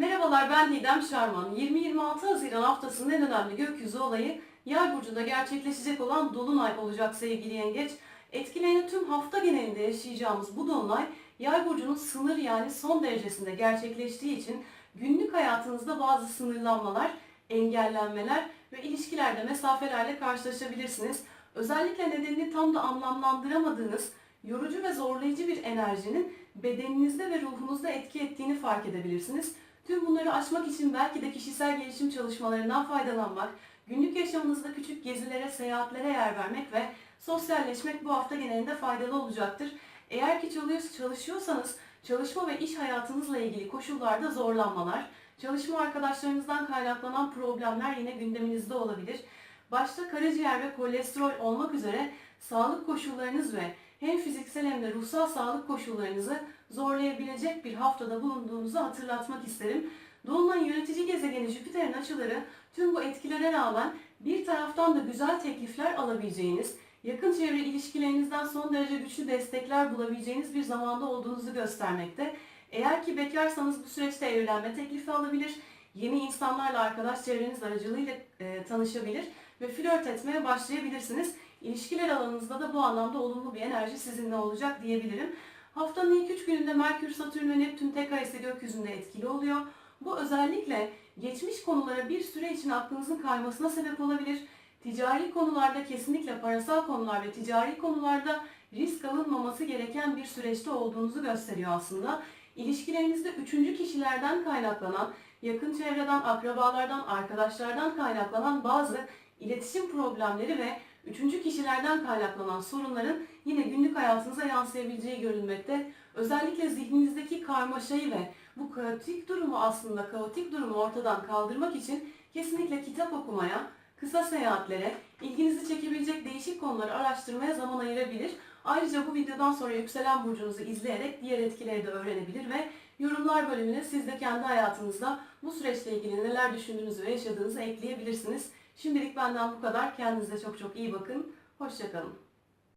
Merhabalar ben Didem Şarman. 20-26 Haziran haftasının en önemli gökyüzü olayı Yay burcunda gerçekleşecek olan Dolunay olacak sevgili yengeç. Etkilerini tüm hafta genelinde yaşayacağımız bu Dolunay Yay burcunun sınır yani son derecesinde gerçekleştiği için günlük hayatınızda bazı sınırlanmalar, engellenmeler ve ilişkilerde mesafelerle karşılaşabilirsiniz. Özellikle nedenini tam da anlamlandıramadığınız yorucu ve zorlayıcı bir enerjinin bedeninizde ve ruhunuzda etki ettiğini fark edebilirsiniz. Tüm bunları aşmak için belki de kişisel gelişim çalışmalarından faydalanmak, günlük yaşamınızda küçük gezilere, seyahatlere yer vermek ve sosyalleşmek bu hafta genelinde faydalı olacaktır. Eğer ki çalış- çalışıyorsanız çalışma ve iş hayatınızla ilgili koşullarda zorlanmalar, çalışma arkadaşlarınızdan kaynaklanan problemler yine gündeminizde olabilir. Başta karaciğer ve kolesterol olmak üzere sağlık koşullarınız ve hem fiziksel hem de ruhsal sağlık koşullarınızı zorlayabilecek bir haftada bulunduğunuzu hatırlatmak isterim. Dolunay yönetici gezegeni Jüpiter'in açıları tüm bu etkilere rağmen bir taraftan da güzel teklifler alabileceğiniz, yakın çevre ilişkilerinizden son derece güçlü destekler bulabileceğiniz bir zamanda olduğunuzu göstermekte. Eğer ki bekarsanız bu süreçte evlenme teklifi alabilir, yeni insanlarla arkadaş çevreniz aracılığıyla e, tanışabilir ve flört etmeye başlayabilirsiniz. İlişkiler alanınızda da bu anlamda olumlu bir enerji sizinle olacak diyebilirim. Haftanın ilk üç gününde Merkür, Satürn ve Neptün tek karesi gökyüzünde etkili oluyor. Bu özellikle geçmiş konulara bir süre için aklınızın kaymasına sebep olabilir. Ticari konularda kesinlikle parasal konular ve ticari konularda risk alınmaması gereken bir süreçte olduğunuzu gösteriyor aslında. İlişkilerinizde üçüncü kişilerden kaynaklanan, yakın çevreden, akrabalardan, arkadaşlardan kaynaklanan bazı iletişim problemleri ve üçüncü kişilerden kaynaklanan sorunların yine günlük hayatınıza yansıyabileceği görülmekte. Özellikle zihninizdeki karmaşayı ve bu kaotik durumu aslında kaotik durumu ortadan kaldırmak için kesinlikle kitap okumaya, kısa seyahatlere, ilginizi çekebilecek değişik konuları araştırmaya zaman ayırabilir. Ayrıca bu videodan sonra yükselen burcunuzu izleyerek diğer etkileri de öğrenebilir ve yorumlar bölümüne siz de kendi hayatınızda bu süreçle ilgili neler düşündüğünüzü ve yaşadığınızı ekleyebilirsiniz. Şimdilik benden bu kadar. Kendinize çok çok iyi bakın. Hoşçakalın.